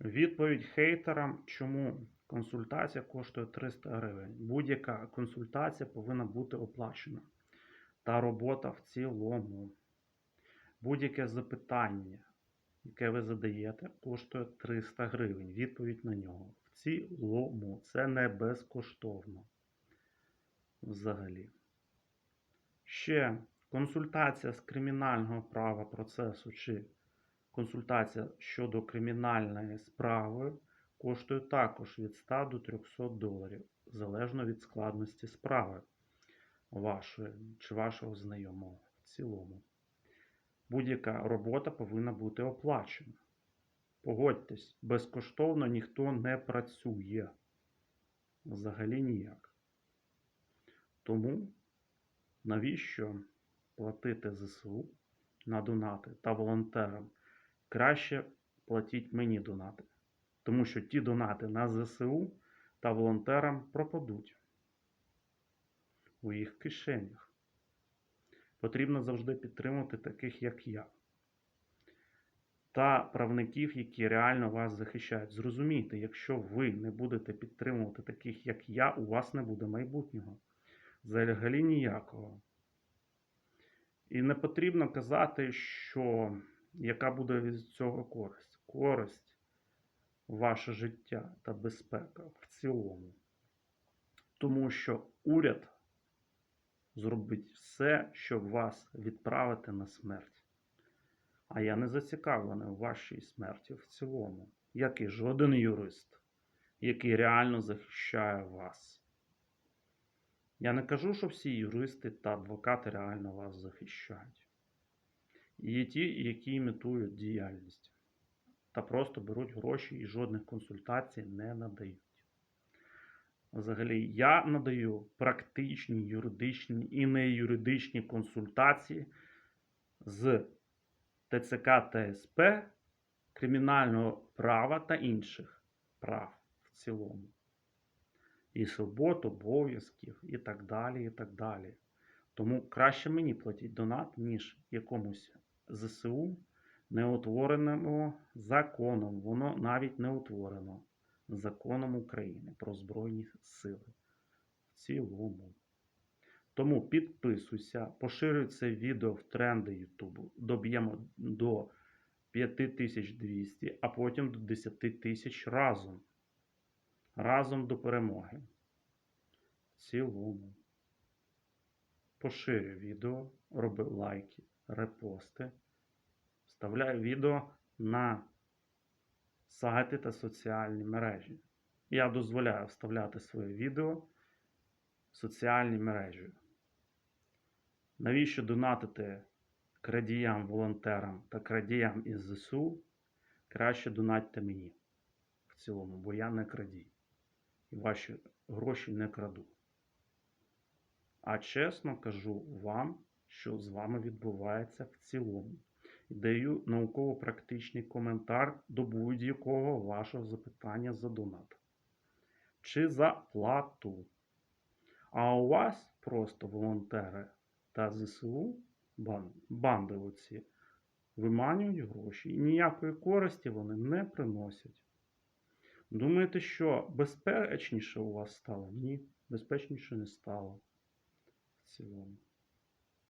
Відповідь хейтерам, чому консультація коштує 300 гривень. Будь-яка консультація повинна бути оплачена. Та робота в цілому. Будь-яке запитання, яке ви задаєте, коштує 300 гривень. Відповідь на нього. В цілому. Це не безкоштовно. Взагалі. Ще консультація з кримінального права процесу чи консультація щодо кримінальної справи коштує також від 100 до 300 доларів, залежно від складності справи вашої чи вашого знайомого в цілому. Будь-яка робота повинна бути оплачена. Погодьтесь, безкоштовно ніхто не працює. Взагалі ніяк. Тому навіщо платити ЗСУ на донати та волонтерам? Краще платіть мені донати. Тому що ті донати на ЗСУ та волонтерам пропадуть у їх кишенях. Потрібно завжди підтримувати таких, як я. Та правників, які реально вас захищають. Зрозумійте, якщо ви не будете підтримувати таких, як я, у вас не буде майбутнього. Взагалі ніякого. І не потрібно казати, що яка буде від цього користь. Користь ваше життя та безпека в цілому. Тому що уряд зробить все, щоб вас відправити на смерть. А я не зацікавлений у вашій смерті в цілому, як і жоден юрист, який реально захищає вас. Я не кажу, що всі юристи та адвокати реально вас захищають. Є ті, які імітують діяльність та просто беруть гроші і жодних консультацій не надають. Взагалі, я надаю практичні юридичні і неюридичні консультації з ТЦК та СП, кримінального права та інших прав в цілому. І свобод, обов'язків, і так далі, і так далі. Тому краще мені платіть донат, ніж якомусь ЗСУ, неутвореному законом. Воно навіть не утворено законом України про Збройні Сили. В цілому. Тому підписуйся, поширюй це відео в тренди Ютубу. Доб'ємо до 5200, а потім до 10 тисяч разом. Разом до перемоги. В цілому. Поширюй відео, роби лайки, репости. Вставляй відео на сайти та соціальні мережі. Я дозволяю вставляти своє відео в соціальні мережі. Навіщо донатити крадіям, волонтерам та крадіям із ЗСУ? Краще донатьте мені в цілому, бо я не крадій. І ваші гроші не краду. А чесно кажу вам, що з вами відбувається в цілому. І даю науково-практичний коментар до будь-якого вашого запитання за донат. Чи за плату. А у вас просто волонтери та ЗСУ, бан- банди оці, виманюють гроші. І ніякої користі вони не приносять. Думаєте, що безпечніше у вас стало? Ні, безпечніше не стало. В цілому.